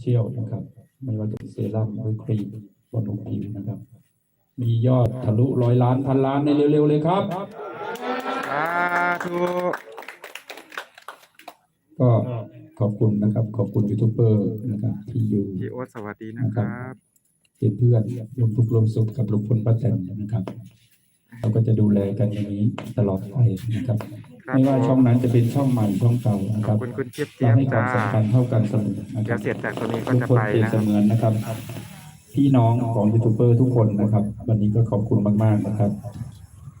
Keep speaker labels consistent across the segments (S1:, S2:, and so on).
S1: เชี่ยวนะครับ ไม่ว่าจะเป็นเซรั่มหรือครีมบำรุงผิวนะครับ มียอดทะลุร้อยล้านพันล้านในเร็วๆเลยครับ
S2: สาธุ
S1: ก็ขอบคุณนะครับ ขอบคุณยูทูบเบอร์นะครับที่อยู่
S2: พี่โอ๊ตสวัสดีนะครับ
S1: เป็นเพื่อนรวมทุกข์รวมสุขกับลุงพลป้าแตนนะครับ เราก็จะดูแลกันอย่างนี้ตลอดไปนะครับ
S2: ครับ
S1: ไม่ว่าช่องนั้นจะเป็นช่องใหม่ช่องเก่านะ
S2: ข
S1: ค
S2: อ
S1: รั
S2: บบคุณคุณเจี๊ยบ
S1: เรา
S2: เจี๊ยบ
S1: ให้ควา
S2: จ้าม
S1: สำคัญเท่ากันเสมอนะค
S2: เดี๋
S1: รั
S2: ยว
S1: บ
S2: เสร็จจากตรงนี้ก็
S1: ทุก
S2: จะ
S1: คน
S2: ไป
S1: เปรียบ
S2: นะ
S1: เสมือนนะครับ พี่น้องของยูทูบเบอร์ทุกคนนะครับ วันนี้ก็ขอบคุณมากๆนะครับ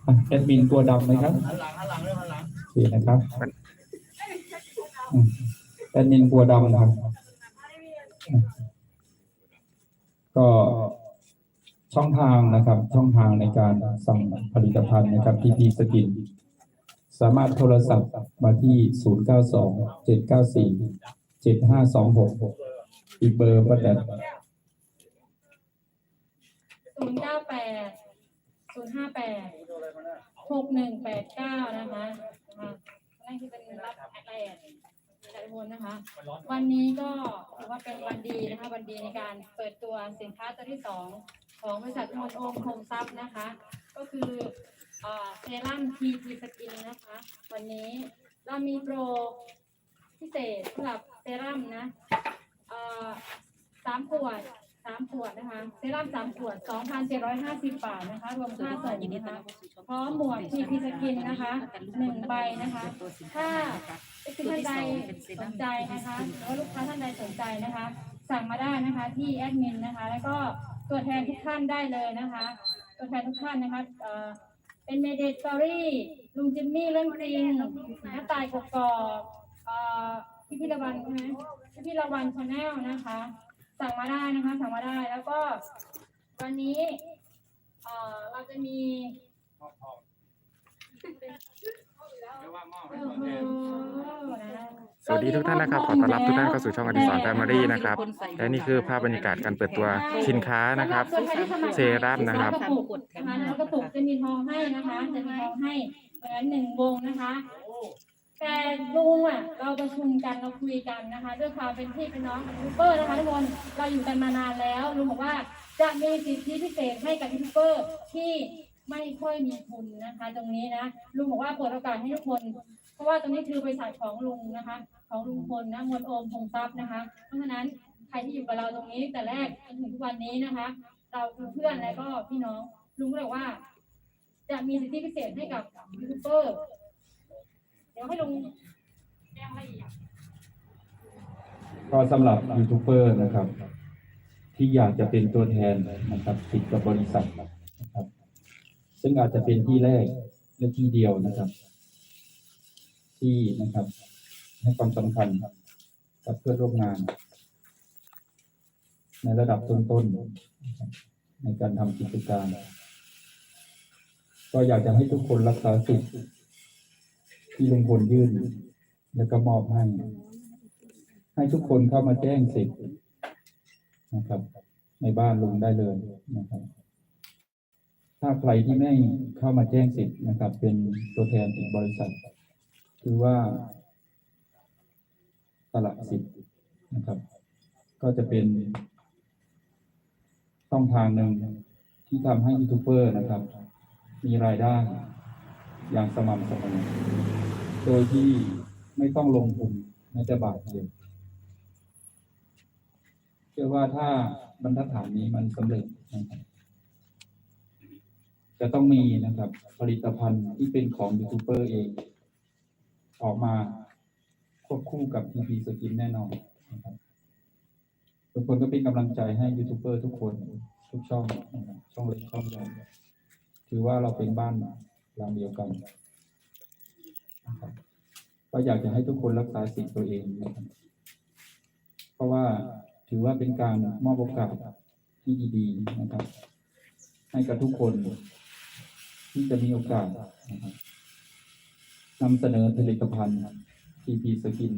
S1: อะแอดมินตัวดำไหมครับโอเคนะครับอืมแอดมินตัวดำครับอะก็ ช่องทางนะครับ ช่องทางในการสั่งผลิตภัณฑ์นะครับที่พีสกิน สามารถโทรศัพท์มาที่ 092 794 7526 อีกเบอร์ป้าแตน
S3: ศูนย์เก้าแปดศูนย์ห้าแปดหกหนึ่งแปดเก้านะคะนั่นคือเป็นรับแอดไลน์แต่ละคนนะคะ วันนี้ก็ถือว่าเป็นวันดีนะคะ วันดีในการเปิดตัวสินค้าตัวที่สองของบริษัทมอนโอมโฮมซับนะคะ ก็คือ เซรั่มทีพีสกินนะคะ วันนี้เรามีโปรพิเศษสำหรับเซรั่มนะสามขวดสามขวดนะคะ เซรั่มสามขวดสองพันเจ็ดร้อยห้าสิบบาทนะคะ รวมค่าส่งนะคะ พร้อมหมวกทีพีสกินนะคะหนึ่งใบนะคะ ถ้าท่านใดสนใจนะคะหรือว่าลูกค้าท่านใดสนใจนะคะ สั่งมาได้นะคะที่แอดมินนะคะ แล้วก็ตัวแทนทุกท่านได้เลยนะคะ ตัวแทนทุกท่านนะคะ เอ่อเป็นเมเดสตอรี่ลุงจิมมี่เรื่องจริงน้าตายกกอกเอ่อพี่พิรวันใช่ไหมพี่พิรวันชาแนลนะคะ สั่งมาได้นะคะ สั่งมาได้แล้วก็วันนี้เอ่อเราจะมีโอ้โหนะ
S2: สวัสดีทุกท่านนะครับขอต้อนรับทุกท่านเข้าสู่ช่องอดิสรแฟมิลี่นะครับและนี่คือภาพบรรยากาศการเปิดตัวสินค้านะครับ เซรั่มนะครับ
S3: กระปุกนะคะแล้วกระปุกจะมีทองให้นะคะ จะมีทองให้เหมือนหนึ่งวงนะคะ แต่ลุงอะเราประชุมกันเราคุยกันนะคะ ด้วยความเป็นพี่เป็นน้องกับยูทูบเบอร์นะคะทุกคนเราอยู่กันมานานแล้วลุงบอกว่าจะมีสิทธิพิเศษให้กับยูทูบเบอร์ที่ ไม่ค่อยมีทุนนะคะ ตรงนี้นะลุงบอกว่าเปิดโอกาสให้ทุกคน เพราะว่าตรงนี้คือบริษัทของลุงนะคะ ของลุงพลนะมวลโอมพงทรัพย์นะคะ เพราะฉะนั้นใครที่อยู่กับเราตรงนี้แต่แรกจนถึงทุกวันนี้นะคะ เราคือเพื่อนและก็พี่น้องลุงก็บอกว่า จะมีสิทธิพิเศษให้กับยูทูบเบอร์เดี๋ยวให้ลุงแจ้งละเอียด
S1: ก็สำหรับยูทูบเบอร์นะครับ ที่อยากจะเป็นตัวแทนนะครับติดกับบริษัท ซึ่งอาจจะเป็นที่แรกและที่เดียวนะครับ ที่นะครับ ให้ความสำคัญกับเพื่อนร่วมงาน ในระดับต้นๆนในการทำกิจการ ก็อยากจะให้ทุกคนรักษาสิทธิ์ที่ลุงพลยื่น แล้วก็มอบให้ ให้ทุกคนเข้ามาแจ้งสิทธิ์นะครับ ในบ้านลุงได้เลยนะครับ ถ้าใครที่ไม่เข้ามาแจ้งสิทธิ์นะครับ เป็นตัวแทนอีกบริษัท คือว่าสละสิทธิ์นะครับ ก็จะเป็นช่องทางหนึ่งที่ทำให้ยูทูบเบอร์นะครับ มีรายได้อย่างสม่ำเสมอโดยที่ไม่ต้องลงทุนแม้แต่บาทเดียวเชื่อว่าถ้าบรรทัดฐานนี้มันสำเร็จนะครับ จะต้องมีนะครับผลิตภัณฑ์ที่เป็นของยูทูบเบอร์เอง ออกมาควบคู่กับทีพีสกินแน่นอนนะครับทุกคนก็เป็นกำลังใจให้ยูทูบเบอร์ทุกคนทุกช่อง ช่องเล็กช่องใหญ่ถือว่าเราเป็นบ้านหลังเดียวกันนะครับก็อยากจะให้ทุกคนรักษาสิทธิ์ตัวเองนะครับเพราะว่าถือว่าเป็นการมอบโอกาสที่ดีๆนะครับ ให้กับทุกคน ที่จะมีโอกาสนะครับนำเสนอผลิตภัณฑ์ TP Skin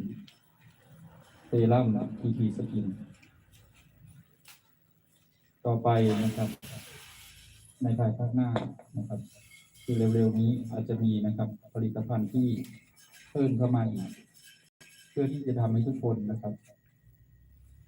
S1: เซรั่ม TP Skin ต่อไปนะครับ ในภายภาคหน้านะครับ คือเร็วๆนี้อาจจะมีนะครับ ผลิตภัณฑ์ที่เพิ่มเข้ามาอีกเพื่อที่จะทำให้ทุกคนนะครับ